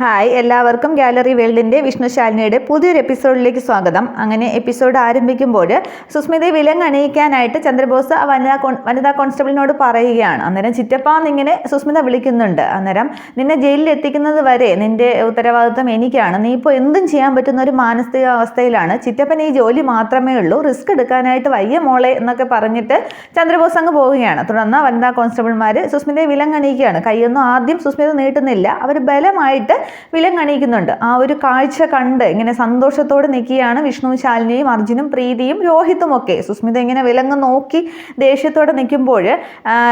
Hi എല്ലാവർക്കും gallery വേൾഡിന്റെ വിഷ്ണുശാലിനിയുടെ പുതിയൊരു എപ്പിസോഡിലേക്ക് സ്വാഗതം. അങ്ങനെ എപ്പിസോഡ് ആരംഭിക്കുമ്പോൾ സുസ്മിതയെ വിലങ്ങണിയിക്കാനായിട്ട് ചന്ദ്രബോസ് ആ വനിതാ വനിതാ കോൺസ്റ്റബിളിനോട് പറയുകയാണ്. അന്നേരം ചിറ്റപ്പാന്നിങ്ങനെ സുസ്മിത വിളിക്കുന്നുണ്ട്. അന്നേരം നിന്നെ ജയിലിൽ എത്തിക്കുന്നത് വരെ നിന്റെ ഉത്തരവാദിത്വം എനിക്കാണ്. നീ ഇപ്പോൾ എന്തും ചെയ്യാൻ പറ്റുന്ന ഒരു മാനസികാവസ്ഥയിലാണ് ചിറ്റപ്പൻ ഈ ജോലി മാത്രമേ ഉള്ളൂ. റിസ്ക് എടുക്കാനായിട്ട് വയ്യ മോളെ എന്നൊക്കെ പറഞ്ഞിട്ട് ചന്ദ്രബോസ് അങ്ങ് പോവുകയാണ്. തുടർന്ന് വനിതാ കോൺസ്റ്റബിൾമാർ സുസ്മിതയെ വിലങ്ങണിയിക്കുകയാണ് കൈയൊന്നും ആദ്യം സുസ്മിത നീട്ടുന്നില്ല. അവർ ബലമായിട്ട് വിലങ്ങണിയിക്കുന്നുണ്ട്. ആ ഒരു കാഴ്ച കണ്ട് ഇങ്ങനെ സന്തോഷത്തോടെ നിൽക്കുകയാണ് വിഷ്ണു ശാലിനിയും അർജുനും പ്രീതിയും രോഹിത്തും ഒക്കെ സുസ്മിത ഇങ്ങനെ വിലങ്ങ് നോക്കി ദേഷ്യത്തോടെ നിൽക്കുമ്പോൾ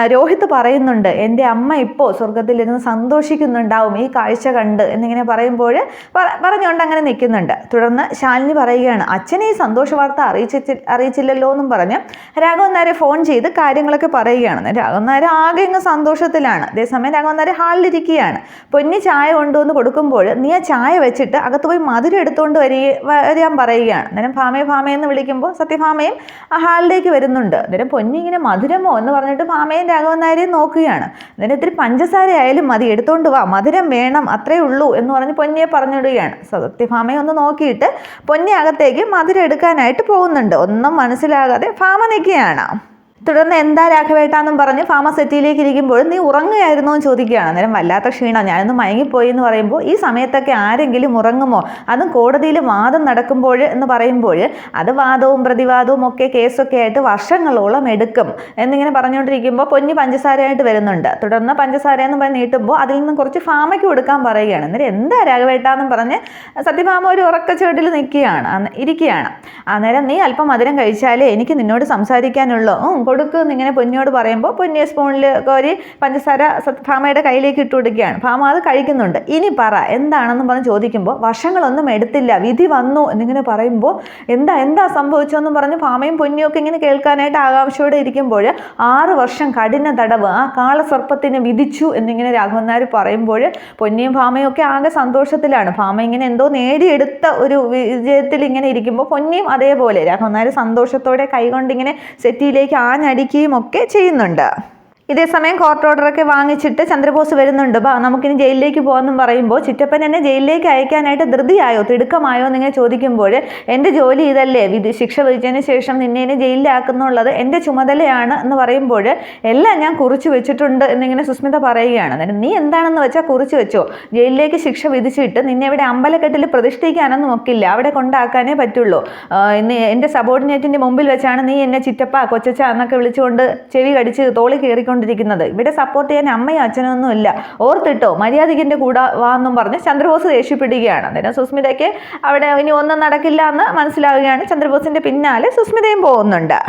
രോഹിത് പറയുന്നുണ്ട് എന്റെ അമ്മ ഇപ്പോൾ സ്വർഗത്തിലിരുന്ന് സന്തോഷിക്കുന്നുണ്ടാവും ഈ കാഴ്ച കണ്ട് എന്നിങ്ങനെ പറയുമ്പോൾ പറ- പറഞ്ഞുകൊണ്ട് അങ്ങനെ നിൽക്കുന്നുണ്ട്. തുടർന്ന് ശാലിനി പറയുകയാണ് അച്ഛനെ ഈ സന്തോഷ വാർത്ത അറിയിച്ചി അറിയിച്ചില്ലല്ലോ എന്നും പറഞ്ഞ് രാഘവൻ നായരെ ഫോൺ ചെയ്ത് കാര്യങ്ങളൊക്കെ പറയുകയാണ്. രാഘവൻ നായർ ആകെ ഇങ്ങ് സന്തോഷത്തിലാണ്. അതേസമയം രാഘവൻ നായർ ഹാളിലിരിക്കുകയാണ്. പൊന്നി ചായ കൊണ്ടുവന്ന് കൊടുക്കുമ്പോൾ നീ ആ ചായ വെച്ചിട്ട് അകത്ത് പോയി മധുരം എടുത്തുകൊണ്ട് വരിക വരാൻ പറയുകയാണ്. അന്നേരം ഭാമയെ ഭാമയെന്ന് വിളിക്കുമ്പോൾ സത്യഭാമയും ആ ഹാളിലേക്ക് വരുന്നുണ്ട്. അന്നേരം പൊന്നി ഇങ്ങനെ മധുരമോ എന്ന് പറഞ്ഞിട്ട് ഭാമയും രാഘവൻ നോക്കുകയാണ്. അന്നേരം ഇത്തിരി പഞ്ചസാര ആയാലും മതി എടുത്തുകൊണ്ട് വാ. മധുരം വേണം അത്രേ ഉള്ളൂ എന്ന് പറഞ്ഞ് പൊന്നിയെ പറഞ്ഞിടുകയാണ്. സത്യഭാമയെ ഒന്ന് നോക്കിയിട്ട് പൊന്നി അകത്തേക്ക് മധുരം എടുക്കാനായിട്ട് പോകുന്നുണ്ട്. ഒന്നും മനസ്സിലാകാതെ ഭാമ നിൽക്കുകയാണ്. തുടർന്ന് എന്താ രാഘവേട്ടാന്നും പറഞ്ഞ് ഫാമ സെറ്റിയിലേക്ക് ഇരിക്കുമ്പോൾ നീ ഉറങ്ങുകയായിരുന്നോ എന്ന് ചോദിക്കുകയാണ്. അന്നേരം വല്ലാത്ത ക്ഷീണം ഞാനൊന്ന് മയങ്ങിപ്പോയി എന്ന് പറയുമ്പോൾ ഈ സമയത്തൊക്കെ ആരെങ്കിലും ഉറങ്ങുമോ? അതും കോടതിയിൽ വാദം നടക്കുമ്പോൾ എന്ന് പറയുമ്പോൾ അത് വാദവും പ്രതിവാദവും ഒക്കെ കേസൊക്കെ ആയിട്ട് വർഷങ്ങളോളം എടുക്കും എന്നിങ്ങനെ പറഞ്ഞുകൊണ്ടിരിക്കുമ്പോൾ പൊന്നി പഞ്ചസാരയായിട്ട് വരുന്നുണ്ട്. തുടർന്ന് പഞ്ചസാര എന്ന് പറഞ്ഞ് നീട്ടുമ്പോൾ അതിൽ നിന്ന് കുറച്ച് ഫാമയ്ക്ക് കൊടുക്കാൻ പറയുകയാണ്. എന്നിട്ട് എന്താ രാഘവേട്ടാന്നും പറഞ്ഞ് സത്യഭാമ ഒരു ഉറക്കച്ചുവട്ടിൽ നിൽക്കുകയാണ് ഇരിക്കുകയാണ്. അന്നേരം നീ അല്പം മധുരം കഴിച്ചാലേ എനിക്ക് നിന്നോട് സംസാരിക്കാനുള്ളൂ. കൊടുക്ക് എന്നിങ്ങനെ പൊന്നിയോട് പറയുമ്പോൾ പൊന്നിയ സ്പൂണിൽ കോരി പഞ്ചസാര ഭാമയുടെ കയ്യിലേക്ക് ഇട്ട് കൊടുക്കുകയാണ്. ഭാമ അത് കഴിക്കുന്നുണ്ട്. ഇനി പറ എന്താണെന്ന് പറഞ്ഞ് ചോദിക്കുമ്പോൾ വർഷങ്ങളൊന്നും എടുത്തില്ല വിധി വന്നു എന്നിങ്ങനെ പറയുമ്പോൾ എന്താ എന്താ സംഭവിച്ചതെന്ന് പറഞ്ഞ് ഭാമയും പൊന്നിയും ഒക്കെ ഇങ്ങനെ കേൾക്കാനായിട്ട് ആകാംക്ഷയോടെ ഇരിക്കുമ്പോൾ ആറ് വർഷം കഠിന തടവ് ആ കാളസർപ്പത്തിന് വിധിച്ചു എന്നിങ്ങനെ രാഘവൻ നായർ പറയുമ്പോൾ പൊന്നിയും ഭാമയും ഒക്കെ ആകെ സന്തോഷത്തിലാണ്. ഭാമ ഇങ്ങനെ എന്തോ നേടിയെടുത്ത ഒരു വിജയത്തിൽ ഇങ്ങനെ ഇരിക്കുമ്പോൾ പൊന്നിയും അതേപോലെ രാഘവൻ നായർ സന്തോഷത്തോടെ കൈകൊണ്ടിങ്ങനെ സെറ്റിയിലേക്ക് ആഞ്ഞടിക്കുകയും ഒക്കെ ചെയ്യുന്നുണ്ട്. ഇതേസമയം കോർട്ട് ഓർഡറൊക്കെ വാങ്ങിച്ചിട്ട് ചന്ദ്രബോസ് വരുന്നുണ്ട്. ബാ നമുക്കിനി ജയിലിലേക്ക് പോകാമെന്നും പറയുമ്പോൾ ചിറ്റപ്പൻ എന്നെ ജയിലിലേക്ക് അയക്കാനായിട്ട് ധൃതിയായോ? തിടുക്കമായോ എന്നിങ്ങനെ ചോദിക്കുമ്പോൾ എന്റെ ജോലി ഇതല്ലേ? വിധി ശിക്ഷ വിധിച്ചതിന് ശേഷം നിന്നെ ഇനി ജയിലിലാക്കുന്നുള്ളത് എന്റെ ചുമതലയാണ് എന്ന് പറയുമ്പോൾ എല്ലാം ഞാൻ കുറിച്ച് വെച്ചിട്ടുണ്ട് എന്നിങ്ങനെ സുസ്മിത പറയുകയാണ്. അന്നേരം നീ എന്താണെന്ന് വെച്ചാൽ കുറിച്ച് വെച്ചോ? ജയിലിലേക്ക് ശിക്ഷ വിധിച്ചിട്ട് നിന്നെ ഇവിടെ അമ്പലക്കെട്ടിൽ പ്രതിഷ്ഠിക്കാനൊന്നും ഒക്കില്ല. അവിടെ കൊണ്ടാക്കാനേ പറ്റുള്ളൂ. ഇന്ന് എന്റെ സബോർഡിനേറ്റിന്റെ മുമ്പിൽ വെച്ചാണ് നീ എന്നെ ചിറ്റപ്പ കൊച്ചച്ച എന്നൊക്കെ വിളിച്ചുകൊണ്ട് ചെവി കടിച്ച് തോളി കയറിക്കൊണ്ടിരിക്കുന്നത് ഇവിടെ സപ്പോർട്ട് ചെയ്യാൻ അമ്മയും അച്ഛനും ഒന്നും ഇല്ല. ഓർത്തിട്ടോ? മര്യാദയ്ക്ക് കൂടെ വാന്നും പറഞ്ഞ് ചന്ദ്രബോസ് ദേഷ്യപ്പെടുകയാണ്. അന്നേരം സുസ്മിതയ്ക്ക് അവിടെ ഇനി ഒന്നും നടക്കില്ല എന്ന് മനസ്സിലാവുകയാണ്. ചന്ദ്രബോസിന്റെ പിന്നാലെ സുസ്മിതയും പോകുന്നുണ്ട്.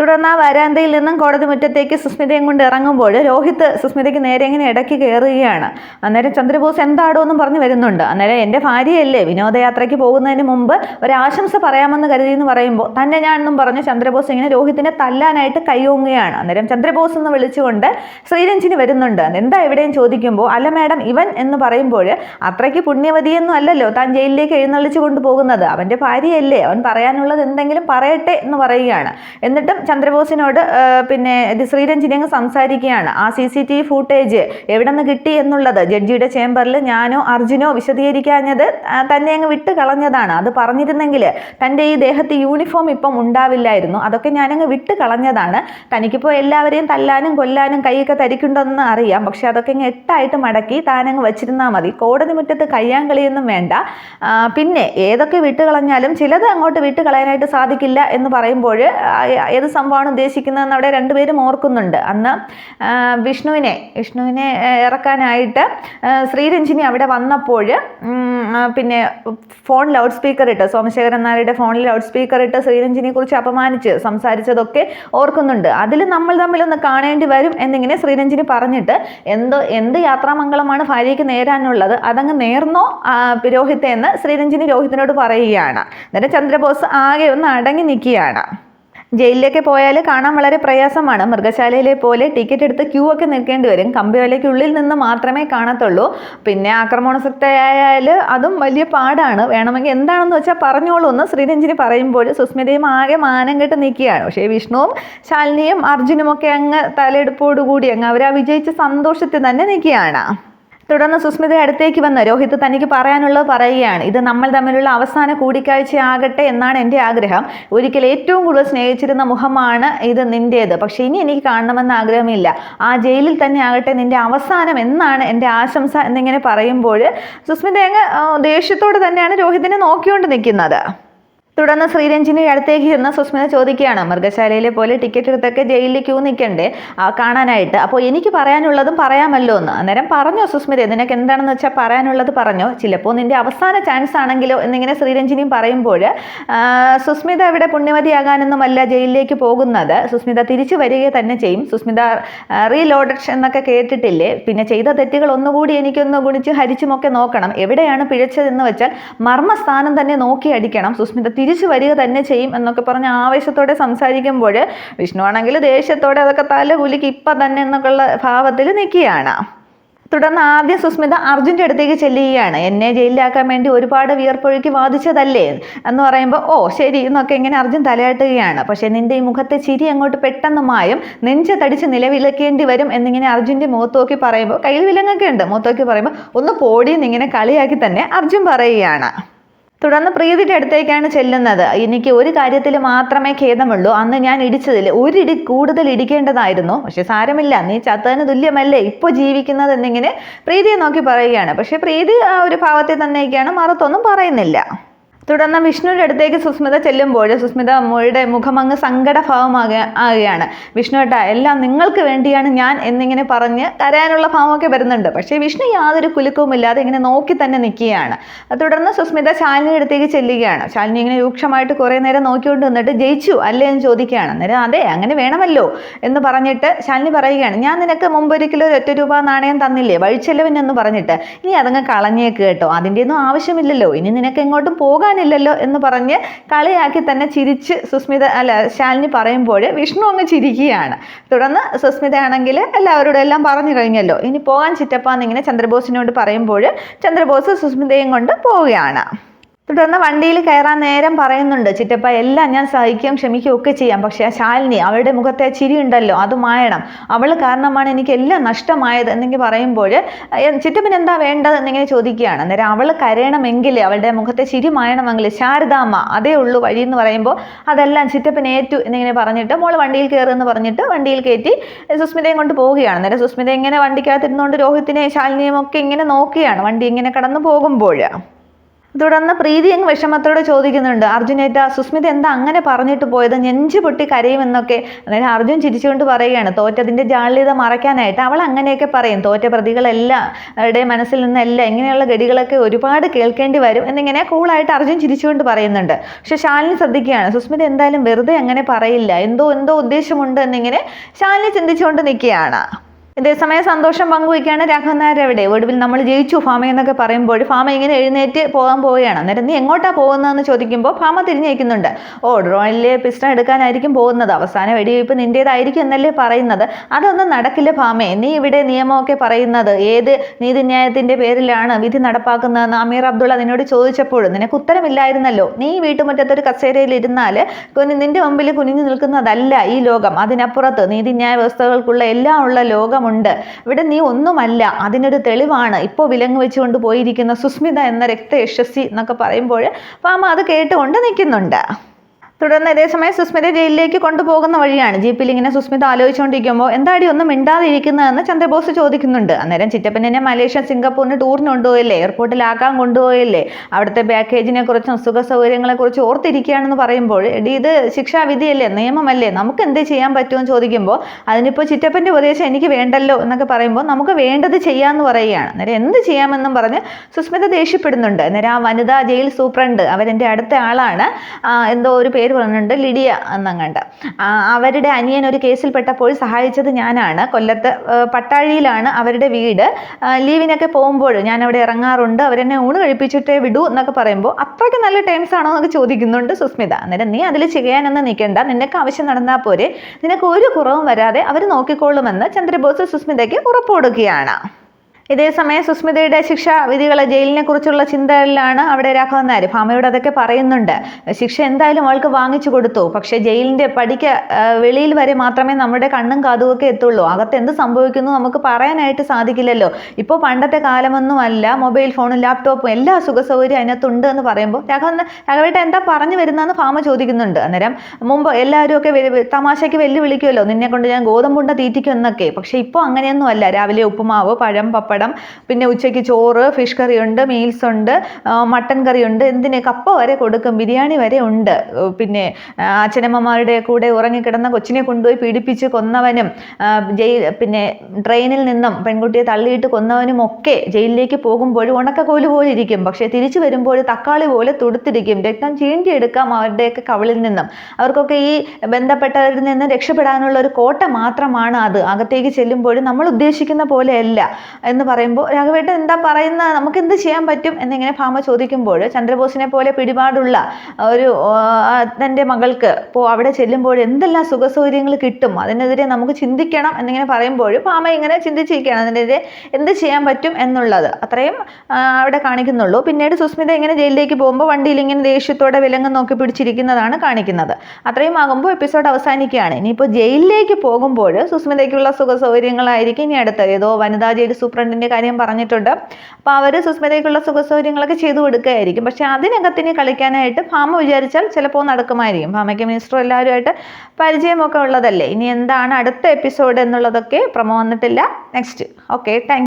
തുടർന്ന് ആ വരാന്തയിൽ നിന്നും കോടതി മുറ്റത്തേക്ക് സുസ്മിതയും കൊണ്ട് ഇറങ്ങുമ്പോൾ രോഹിത് സുസ്മിതയ്ക്ക് നേരെ ഇങ്ങനെ ഇടയ്ക്ക് കയറുകയാണ്. അന്നേരം ചന്ദ്രബോസ് എന്താടോ എന്നും പറഞ്ഞു വരുന്നുണ്ട്. അന്നേരം എന്റെ ഭാര്യയല്ലേ? വിനോദയാത്രയ്ക്ക് പോകുന്നതിന് മുമ്പ് ഒരാശംസ പറയാമെന്ന് കരുതി എന്ന് പറയുമ്പോൾ തന്നെ ഞാനെന്നും പറഞ്ഞ് ചന്ദ്രബോസ് ഇങ്ങനെ രോഹിത്തിനെ തല്ലാനായിട്ട് കൈയോങ്ങുകയാണ്. അന്നേരം ചന്ദ്രബോസ് എന്ന് വിളിച്ചുകൊണ്ട് ശ്രീരഞ്ജിന് വരുന്നുണ്ട്. എന്താ എവിടെയും ചോദിക്കുമ്പോൾ അല്ല മാഡം ഇവൻ എന്ന് പറയുമ്പോൾ അത്രയ്ക്ക് പുണ്യവതിയൊന്നും അല്ലല്ലോ താൻ ജയിലിലേക്ക് എഴുന്നള്ളിച്ചു കൊണ്ടുപോകുന്നത്. അവന്റെ ഭാര്യയല്ലേ? അവൻ പറയാനുള്ളത് എന്തെങ്കിലും പറയട്ടെ എന്ന് പറയുകയാണ്. എന്നിട്ടും ചന്ദ്രബോസിനോട് പിന്നെ ശ്രീരഞ്ജിനി അങ്ങ് സംസാരിക്കുകയാണ്. ആ C C T V footage എവിടെ നിന്ന് കിട്ടി എന്നുള്ളത് ജഡ്ജിയുടെ ചേംബറിൽ ഞാനോ അർജുനോ വിശദീകരിക്കാഞ്ഞത് തന്നെ അങ്ങ് വിട്ട് കളഞ്ഞതാണ്. അത് പറഞ്ഞിരുന്നെങ്കിൽ തന്റെ ഈ ദേഹത്ത് യൂണിഫോം ഇപ്പം ഉണ്ടാവില്ലായിരുന്നു. അതൊക്കെ ഞാനങ്ങ് വിട്ട് കളഞ്ഞതാണ്. തനിക്കിപ്പോൾ എല്ലാവരെയും തല്ലാനും കൊല്ലാനും കൈയൊക്കെ തരിക്കുണ്ടെന്ന് അറിയാം. പക്ഷെ അതൊക്കെ ഇങ്ങ് എട്ടായിട്ട് മടക്കി താനങ്ങ് വെച്ചിരുന്നാൽ മതി. കോടതി മുറ്റത്ത് കയ്യാൻ കളിയൊന്നും വേണ്ട. പിന്നെ ഏതൊക്കെ വിട്ട് കളഞ്ഞാലും ചിലത് അങ്ങോട്ട് വിട്ട് കളയാനായിട്ട് സാധിക്കില്ല എന്ന് പറയുമ്പോൾ ഏത് സംഭവമാണ് ഉദ്ദേശിക്കുന്നതെന്ന് അവിടെ രണ്ടുപേരും ഓർക്കുന്നുണ്ട്. അന്ന് വിഷ്ണുവിനെ വിഷ്ണുവിനെ ഇറക്കാനായിട്ട് ശ്രീരഞ്ജിനി അവിടെ വന്നപ്പോൾ പിന്നെ ഫോൺ ലൗഡ് സ്പീക്കർ ഇട്ട് സോമശേഖരൻ നായരുടെ ഫോണിൽ ലൗഡ് സ്പീക്കർ ഇട്ട് ശ്രീരഞ്ജിനിയെ കുറിച്ച് അപമാനിച്ച് സംസാരിച്ചതൊക്കെ ഓർക്കുന്നുണ്ട്. അതിൽ നമ്മൾ തമ്മിലൊന്ന് കാണേണ്ടി വരും എന്നിങ്ങനെ ശ്രീരഞ്ജിനി പറഞ്ഞിട്ട് എന്തോ എന്ത് യാത്രാമംഗളമാണ് ഭാര്യയ്ക്ക് നേരാനുള്ളത്? അതങ്ങ് നേർന്നോ രോഹിത്തെ എന്ന് ശ്രീരഞ്ജിനി രോഹിത്തിനോട് പറയുകയാണ്. എന്നിട്ട് ചന്ദ്രബോസ് ആകെ ഒന്ന് അടങ്ങി നിൽക്കുകയാണ്. ജയിലിലേക്ക് പോയാൽ കാണാൻ വളരെ പ്രയാസമാണ്. മൃഗശാലയിലെ പോലെ ടിക്കറ്റ് എടുത്ത് ക്യൂ ഒക്കെ നിൽക്കേണ്ടി വരും. കമ്പിവലയ്ക്കുള്ളിൽ നിന്ന് മാത്രമേ കാണത്തുള്ളൂ. പിന്നെ ആക്രമണസക്തയായാൽ അതും വലിയ പാടാണ്. വേണമെങ്കിൽ എന്താണെന്ന് വെച്ചാൽ പറഞ്ഞോളൂ എന്ന് ശ്രീരഞ്ജിനി പറയുമ്പോൾ സുസ്മിതയും ആകെ മാനം കെട്ട് നിൽക്കുകയാണ്. പക്ഷേ വിഷ്ണുവും ശാലിനിയും അർജുനും ഒക്കെ അങ്ങ് തലയെടുപ്പോടുകൂടി അങ്ങ് അവർ ആ വിജയിച്ച സന്തോഷത്തിൽ തന്നെ നിൽക്കുകയാണ്. തുടർന്ന് സുസ്മിത അടുത്തേക്ക് വന്ന് രോഹിത് തനിക്ക് പറയാനുള്ളത് പറയുകയാണ് ഇത് നമ്മൾ തമ്മിലുള്ള അവസാന കൂടിക്കാഴ്ചയാകട്ടെ എന്നാണ് എന്റെ ആഗ്രഹം. ഒരിക്കൽ ഏറ്റവും കൂടുതൽ സ്നേഹിച്ചിരുന്ന മുഖമാണ് ഇത് നിന്റേത്. പക്ഷേ ഇനി എനിക്ക് കാണണമെന്ന് ആഗ്രഹമില്ല. ആ ജയിലിൽ തന്നെ ആകട്ടെ നിന്റെ അവസാനം എന്നാണ് എന്റെ ആശംസ എന്നിങ്ങനെ പറയുമ്പോൾ സുസ്മിത അങ്ങ് ദേഷ്യത്തോട് തന്നെയാണ് രോഹിതിനെ നോക്കിക്കൊണ്ട് നിൽക്കുന്നത്. തുടർന്ന് ശ്രീരഞ്ജിനി അടുത്തേക്ക് ഇരുന്ന് സുസ്മിത ചോദിക്കുകയാണ് മൃഗശാലയിലെ പോലെ ടിക്കറ്റ് എടുത്തൊക്കെ ജയിലിൽ ക്യൂ നിൽക്കണ്ടേ കാണാനായിട്ട്. അപ്പോൾ എനിക്ക് പറയാനുള്ളതും പറയാമല്ലോ എന്ന്. അന്നേരം പറഞ്ഞോ സുസ്മിത നിനക്ക് എന്താണെന്ന് വെച്ചാൽ പറയാനുള്ളത് പറഞ്ഞോ? ചിലപ്പോൾ നിന്റെ അവസാന ചാൻസ് ആണെങ്കിലോ എന്നിങ്ങനെ ശ്രീരഞ്ജിനിയും പറയുമ്പോൾ സുസ്മിത ഇവിടെ പുണ്യവതിയാകാനൊന്നുമല്ല ജയിലിലേക്ക് പോകുന്നത്. സുസ്മിത തിരിച്ചു വരിക തന്നെ ചെയ്യും. സുസ്മിത റീലോഡഡ് എന്നൊക്കെ കേട്ടിട്ടില്ലേ? പിന്നെ ചെയ്ത തെറ്റുകൾ ഒന്നുകൂടി എനിക്കൊന്ന് ഗുണിച്ച് ഹരിച്ചുമൊക്കെ നോക്കണം. എവിടെയാണ് പിഴച്ചതെന്ന് വെച്ചാൽ മർമ്മസ്ഥാനം തന്നെ നോക്കി അടിക്കണം. സുസ്മിത തിരിച്ചു വരിക തന്നെ ചെയ്യും എന്നൊക്കെ പറഞ്ഞ് ആവേശത്തോടെ സംസാരിക്കുമ്പോൾ വിഷ്ണു ആണെങ്കിൽ ദേഷ്യത്തോടെ അതൊക്കെ തല കുലുക്കി ഇപ്പം തന്നെ എന്നൊക്കെയുള്ള ഭാവത്തിൽ നിൽക്കുകയാണ്. തുടർന്ന് ആദ്യം സുസ്മിത അർജുന്റെ അടുത്തേക്ക് ചെല്ലുകയാണ്. എന്നെ ജയിലിലാക്കാൻ വേണ്ടി ഒരുപാട് വിയർപ്പൊഴുക്കി വാദിച്ചതല്ലേ എന്ന് പറയുമ്പോൾ ഓ ശരി എന്നൊക്കെ ഇങ്ങനെ അർജുൻ തലയാട്ടുകയാണ്. പക്ഷേ നിന്റെ ഈ മുഖത്തെ ചിരി അങ്ങോട്ട് പെട്ടെന്ന് മായും. നെഞ്ച തടിച്ച് നിലവിലക്കേണ്ടി വരും എന്നിങ്ങനെ അർജുന്റെ മുഖത്ത് നോക്കി പറയുമ്പോൾ കയ്യിൽ വിലങ്ങൊക്കെ ഉണ്ട്. മുഖത്ത് നോക്കി പറയുമ്പോൾ ഒന്ന് പോടിയെന്ന് ഇങ്ങനെ കളിയാക്കി തന്നെ അർജുൻ പറയുകയാണ്. തുടർന്ന് പ്രീതിയുടെ അടുത്തേക്കാണ് ചെല്ലുന്നത്. എനിക്ക് ഒരു കാര്യത്തിൽ മാത്രമേ ഖേദമുള്ളൂ. അന്ന് ഞാൻ ഇടിച്ചതിൽ ഒരിടി കൂടുതൽ ഇടിക്കേണ്ടതായിരുന്നു. പക്ഷെ സാരമില്ല. നീ ചത്തതിന് തുല്യമല്ലേ? ഇപ്പോൾ ജീവിക്കുന്നത് എന്നിങ്ങനെ പ്രീതിയെ നോക്കി പറയുകയാണ്. പക്ഷെ പ്രീതി ആ ഒരു ഭാവത്തെ തന്നെയൊക്കെയാണ് മറുത്തൊന്നും പറയുന്നില്ല. തുടർന്ന് വിഷ്ണുവിന്റെ അടുത്തേക്ക് സുസ്മിത ചെല്ലുമ്പോൾ സുസ്മിത അമ്മയുടെ മുഖമങ്ങ് സങ്കടഭാവമാക ആകുകയാണ്. വിഷ്ണു ഏട്ടാ എല്ലാം നിങ്ങൾക്ക് വേണ്ടിയാണ് ഞാൻ എന്നിങ്ങനെ പറഞ്ഞ് കരയാനുള്ള ഭാവമൊക്കെ വരുന്നുണ്ട്. പക്ഷേ വിഷ്ണു യാതൊരു കുലുക്കവും ഇല്ലാതെ ഇങ്ങനെ നോക്കി തന്നെ നിൽക്കുകയാണ്. തുടർന്ന് സുസ്മിത ശാലിനിയുടെ അടുത്തേക്ക് ചെല്ലുകയാണ്. ശാലിനി ഇങ്ങനെ രൂക്ഷമായിട്ട് കുറേ നേരം നോക്കിക്കൊണ്ട് നിന്നിട്ട് ജയിച്ചു അല്ലേ എന്ന് ചോദിക്കുകയാണ്. അന്നേരം അതെ അങ്ങനെ വേണമല്ലോ എന്ന് പറഞ്ഞിട്ട് ശാലിനി പറയുകയാണ്. ഞാൻ നിനക്ക് മുമ്പ് ഒരിക്കലും ഒരു ഒറ്റ രൂപ നാണയം തന്നില്ലേ? വഴിച്ചെലവിനെന്ന് പറഞ്ഞിട്ട്. ഇനി അതങ്ങ് കളഞ്ഞേക്ക് കേട്ടോ. അതിന്റെയൊന്നും ആവശ്യമില്ലല്ലോ. ഇനി നിനക്ക് എങ്ങോട്ടും പോകാനില്ലല്ലോ എന്ന് പറഞ്ഞ് കളിയാക്കി തന്നെ ചിരിച്ച് സുസ്മിത അല്ല ശാലിനി പറയുമ്പോൾ വിഷ്ണു അങ്ങ് ചിരിക്കുകയാണ്. തുടർന്ന് സുസ്മിതയാണെങ്കിൽ എല്ലാവരോടും എല്ലാം പറഞ്ഞു കഴിഞ്ഞല്ലോ. ഇനി പോകാൻ ചിറ്റപ്പാന്നിങ്ങനെ ചന്ദ്രബോസിനോട് പറയുമ്പോൾ ചന്ദ്രബോസ് സുസ്മിതയും കൊണ്ട് പോവുകയാണ്. തുടർന്ന് വണ്ടിയിൽ കയറാൻ നേരം പറയുന്നുണ്ട് ചിറ്റപ്പ എല്ലാം ഞാൻ സഹിക്കുകയും ക്ഷമിക്കുകയും ഒക്കെ ചെയ്യാം. പക്ഷേ ആ ശാലിനി അവളുടെ മുഖത്തെ ചിരി ഉണ്ടല്ലോ അത് മായണം. അവൾ കാരണമാണ് എനിക്ക് എല്ലാം നഷ്ടമായത് എന്നെങ്കിൽ പറയുമ്പോൾ ചിറ്റപ്പൻ എന്താ വേണ്ടത് എന്നിങ്ങനെ ചോദിക്കുകയാണ്. അന്നേരം അവൾ കരയണമെങ്കിൽ അവളുടെ മുഖത്തെ ചിരി മായണമെങ്കിൽ ശാരദാമ്മ അതേ ഉള്ളൂ വഴി എന്ന് പറയുമ്പോൾ അതെല്ലാം ചിറ്റപ്പൻ ഏറ്റു എന്നിങ്ങനെ പറഞ്ഞിട്ട് മോൾ വണ്ടിയിൽ കയറുമെന്ന് പറഞ്ഞിട്ട് വണ്ടിയിൽ കയറ്റി സുസ്മിതയും കൊണ്ട് പോവുകയാണ്. അന്നേരം സുസ്മിത ഇങ്ങനെ വണ്ടിക്കകത്തിരുന്നുകൊണ്ട് രോഹിത്തിനെ ശാലിനിയും ഒക്കെ ഇങ്ങനെ നോക്കുകയാണ്. വണ്ടി ഇങ്ങനെ കടന്നു പോകുമ്പോൾ തുടർന്ന് പ്രീതി അങ്ങ് വിഷമത്തോടെ ചോദിക്കുന്നുണ്ട് അർജുനേറ്റ സുസ്മിത എന്താ അങ്ങനെ പറഞ്ഞിട്ട് പോയത്? നെഞ്ചു പൊട്ടി കരയുമെന്നൊക്കെ അന്നേരം അർജുൻ ചിരിച്ചുകൊണ്ട് പറയുകയാണ് തോറ്റതിന്റെ ജാള്യത മറയ്ക്കാനായിട്ട് അവൾ അങ്ങനെയൊക്കെ പറയും. തോറ്റ പ്രതികളെല്ലാം അവരുടെ മനസ്സിൽ നിന്നെല്ലാം ഇങ്ങനെയുള്ള ഗതികളൊക്കെ ഒരുപാട് കേൾക്കേണ്ടി വരും എന്നിങ്ങനെ കൂളായിട്ട് അർജുൻ ചിരിച്ചുകൊണ്ട് പറയുന്നുണ്ട്. പക്ഷെ ശാലിനി ശ്രദ്ധിക്കുകയാണ് സുസ്മിത എന്തായാലും വെറുതെ അങ്ങനെ പറയില്ല. എന്തോ എന്തോ ഉദ്ദേശമുണ്ട് എന്നിങ്ങനെ ശാലിനി ചിന്തിച്ചുകൊണ്ട് നിൽക്കുകയാണ്. ഇതേസമയം സന്തോഷം പങ്കുവയ്ക്കുകയാണ് രാഘവൻ നായർ എവിടെ? ഒടുവിൽ നമ്മൾ ജയിച്ചു ഫാമ എന്നൊക്കെ പറയുമ്പോൾ ഫാമ ഇങ്ങനെ എഴുന്നേറ്റ് പോകാൻ പോവുകയാണ്. അന്നേരം നീ എങ്ങോട്ടാ പോകുന്നതെന്ന് ചോദിക്കുമ്പോൾ ഫാമ തിരിഞ്ഞേക്കുന്നുണ്ട് ഓ ഡ്രോണിലെ പിസ്റ്റൺ എടുക്കാനായിരിക്കും പോകുന്നത്. അവസാന വെടിവയ്പ് നിന്റേതായിരിക്കും എന്നല്ലേ പറയുന്നത്. അതൊന്നും നടക്കില്ല ഫാമേ. നീ ഇവിടെ നിയമമൊക്കെ പറയുന്നത് ഏത് നീതിന്യായത്തിന്റെ പേരിലാണ് വിധി നടപ്പാക്കുന്നതെന്ന് അമീർ അബ്ദുള്ള നിന്നോട് ചോദിച്ചപ്പോൾ നിനക്ക് ഉത്തരമില്ലായിരുന്നല്ലോ. നീ വീട്ടുമുറ്റത്തൊരു കസേരയിൽ ഇരുന്നാൽ നിന്റെ മുമ്പിൽ കുനിഞ്ഞു നിൽക്കുന്നതല്ല ഈ ലോകം. അതിനപ്പുറത്ത് നീതിന്യായ വ്യവസ്ഥകൾക്കുള്ള എല്ലാം ഉള്ള ലോകമുണ്ട്. ഇവിടെ നീ ഒന്നുമല്ല അതിനൊരു തെളിവാണ്. ഇപ്പോൾ വിലങ്ങ് വെച്ചുകൊണ്ട് പോയിരിക്കുന്ന സുസ്മിത എന്ന രക്തയശസ്വി എന്നൊക്കെ പറയുമ്പോൾ പാമ അത് കേട്ടുകൊണ്ട് നിൽക്കുന്നുണ്ട്. തുടർന്ന് അതേസമയം സുസ്മിത ജയിലിലേക്ക് കൊണ്ടുപോകുന്ന വഴിയാണ്. ജീപ്പിൽ ഇങ്ങനെ സുസ്മിത ആലോചിച്ചുകൊണ്ടിരിക്കുമ്പോൾ എന്താടി ഒന്നും മിണ്ടാതിരിക്കുന്നതെന്ന് ചന്ദ്രബോസ് ചോദിക്കുന്നുണ്ട്. അന്നേരം ചിറ്റപ്പനെ മലേഷ്യ സിംഗപ്പൂരിന് ടൂറിന് കൊണ്ടുപോയില്ലേ എയർപോർട്ടിലാക്കാൻ കൊണ്ടുപോയില്ലേ അവിടുത്തെ പാക്കേജിനെ കുറിച്ചും സുഖ സൗകര്യങ്ങളെ കുറിച്ചും ഓർത്തിരിക്കുകയാണെന്ന് പറയുമ്പോൾ എടി ഇത് ശിക്ഷാവിധിയല്ലേ? നിയമമല്ലേ? നമുക്ക് എന്ത് ചെയ്യാൻ പറ്റുമെന്ന് ചോദിക്കുമ്പോൾ അതിനിപ്പോൾ ചിറ്റപ്പന്റെ ഉപദേശം എനിക്ക് വേണ്ടല്ലോ എന്നൊക്കെ പറയുമ്പോൾ നമുക്ക് വേണ്ടത് ചെയ്യാമെന്ന് പറയുകയാണ്. അന്നേരം എന്ത് ചെയ്യാമെന്നും പറഞ്ഞ് സുസ്മിത ദേഷ്യപ്പെടുന്നുണ്ട്. അന്നേരം ആ വനിതാ ജയിൽ സൂപ്രണ്ട് അവരെന്റെ അടുത്ത ആളാണ്. എന്തോ ഒരു പേര് പറഞ്ഞിട്ടുണ്ട് ലിഡിയ എന്നങ്ങണ്ട്. അവരുടെ അനിയൻ ഒരു കേസിൽപ്പെട്ടപ്പോൾ സഹായിച്ചത് ഞാനാണ്. കൊല്ലത്ത് പട്ടാഴിയിലാണ് അവരുടെ വീട്. ലീവിനൊക്കെ പോകുമ്പോൾ ഞാൻ അവിടെ ഇറങ്ങാറുണ്ട്. അവരെന്നെ ഊണ് കഴിപ്പിച്ചിട്ടേ വിടൂ എന്നൊക്കെ പറയുമ്പോൾ അത്രയ്ക്ക് നല്ല ടേംസ് ആണോ എന്നൊക്കെ ചോദിക്കുന്നുണ്ട് സുസ്മിത. അന്നേരം നീ അതിൽ ചെയ്യാനൊന്നും നിൽക്കേണ്ട. നിനക്ക് ആവശ്യം നടന്നാൽ പോരെ. നിനക്ക് ഒരു കുറവും വരാതെ അവർ നോക്കിക്കോളുമെന്ന് ചന്ദ്രബോസ് സുസ്മിതയ്ക്ക് ഉറപ്പ് കൊടുക്കുകയാണ്. ഇതേസമയം സുസ്മിതയുടെ ശിക്ഷ വിധികൾ ജയിലിനെ കുറിച്ചുള്ള ചിന്തകളിലാണ് അവിടെ രാഘവൻ നായർ. ഭാമയോട് അതൊക്കെ പറയുന്നുണ്ട്. ശിക്ഷ എന്തായാലും അവൾക്ക് വാങ്ങിച്ചു കൊടുത്തു. പക്ഷേ ജയിലിന്റെ പടിക്ക് വെളിയിൽ വരെ മാത്രമേ നമ്മുടെ കണ്ണും കാതുമൊക്കെ എത്തുള്ളൂ. അകത്ത് എന്ത് സംഭവിക്കുന്നു നമുക്ക് പറയാനായിട്ട് സാധിക്കില്ലല്ലോ. ഇപ്പോൾ പണ്ടത്തെ കാലമൊന്നുമല്ല. മൊബൈൽ ഫോണും ലാപ്ടോപ്പും എല്ലാ സുഖ സൗകര്യം അതിനകത്തുണ്ട് എന്ന് പറയുമ്പോൾ രാഘവൻ രാഘവേട്ട എന്താ പറഞ്ഞു വരുന്നതെന്ന് ഭാമ ചോദിക്കുന്നുണ്ട്. അന്നേരം മുമ്പ് എല്ലാവരും ഒക്കെ തമാശയ്ക്ക് വെല്ലുവിളിക്കുമല്ലോ നിന്നെ കൊണ്ട് ഞാൻ ഗോതമ്പുണ്ട തീറ്റിക്കും എന്നൊക്കെ. പക്ഷേ ഇപ്പോൾ അങ്ങനെയൊന്നുമല്ല. രാവിലെ ഉപ്പുമാവ് പഴം പപ്പടം പിന്നെ ഉച്ചയ്ക്ക് ചോറ് ഫിഷ് കറി ഉണ്ട് മീൽസ് ഉണ്ട് മട്ടൻ കറി ഉണ്ട് എന്തിന് കപ്പ വരെ കൊടുക്കും ബിരിയാണി വരെ ഉണ്ട്. പിന്നെ അച്ഛനമ്മമാരുടെ കൂടെ ഉറങ്ങിക്കിടന്ന കൊച്ചിനെ കൊണ്ടുപോയി പീഡിപ്പിച്ച് കൊന്നവനും ജയിൽ പിന്നെ ട്രെയിനിൽ നിന്നും പെൺകുട്ടിയെ തള്ളിയിട്ട് കൊന്നവനും ഒക്കെ ജയിലിലേക്ക് പോകുമ്പോൾ ഉണക്കക്കോൽ പോലെ ഇരിക്കും. പക്ഷേ തിരിച്ചു വരുമ്പോൾ തക്കാളി പോലെ തുടുത്തിരിക്കും. രക്തം ചീണ്ടിയെടുക്കാം അവരുടെയൊക്കെ കവളിൽ നിന്നും. അവർക്കൊക്കെ ഈ ബന്ധപ്പെട്ടവരിൽ നിന്ന് രക്ഷപ്പെടാനുള്ള ഒരു കോട്ട മാത്രമാണ് അത്. അകത്തേക്ക് ചെല്ലുമ്പോഴും നമ്മൾ ഉദ്ദേശിക്കുന്ന പോലെയല്ല എന്ന് പറയുമ്പോൾ രാഘവേട്ടൻ എന്താ പറയുന്ന? നമുക്ക് എന്ത് ചെയ്യാൻ പറ്റും? എന്നിങ്ങനെ ഭാമ ചോദിക്കുമ്പോൾ ചന്ദ്രബോസിനെ പോലെ പിടിപാടുള്ള ഒരു തന്റെ മകൾക്ക് ഇപ്പോൾ അവിടെ ചെല്ലുമ്പോൾ എന്തെല്ലാം സുഖസൗകര്യങ്ങൾ കിട്ടും? അതിനെതിരെ നമുക്ക് ചിന്തിക്കണം എന്നിങ്ങനെ പറയുമ്പോൾ ഭാമ ഇങ്ങനെ ചിന്തിച്ചിരിക്കുകയാണ്. അതിനെതിരെ എന്ത് ചെയ്യാൻ പറ്റും എന്നുള്ളത്. അത്രയും അവിടെ കാണിക്കുന്നുള്ളൂ. പിന്നീട് സുസ്മിത ഇങ്ങനെ ജയിലിലേക്ക് പോകുമ്പോൾ വണ്ടിയിൽ ഇങ്ങനെ ദേഷ്യത്തോടെ വിലങ്ങ് നോക്കി പിടിച്ചിരിക്കുന്നതാണ് കാണിക്കുന്നത്. അത്രയും ആകുമ്പോൾ എപ്പിസോഡ് അവസാനിക്കുകയാണ്. ഇനിയിപ്പോൾ ജയിലിലേക്ക് പോകുമ്പോൾ സുസ്മിതയ്ക്കുള്ള സുഖ സൗകര്യങ്ങളായിരിക്കും ഇനി അടുത്തത്. ഏതോ വനിതാ ജയിൽ സൂപ്രണ്ടിന്റെ കാര്യം പറഞ്ഞിട്ടുണ്ട്. അപ്പോൾ അവർ സുസ്മിതയ്ക്കുള്ള സുഖ സൗകര്യങ്ങളൊക്കെ ചെയ്തു കൊടുക്കുകയായിരിക്കും. പക്ഷേ അതിനകത്തിന് കളിക്കാനായിട്ട് ഭാമ വിചാരിച്ചാൽ ചിലപ്പോൾ നടക്കുമായിരിക്കും. ഭാമയ്ക്ക് മിനിസ്റ്റർ എല്ലാവരുമായിട്ട് പരിചയമൊക്കെ ഉള്ളതല്ലേ? ഇനി എന്താണ് അടുത്ത എപ്പിസോഡ് എന്നുള്ളതൊക്കെ പ്രമോ വന്നിട്ടില്ല. Next okay thank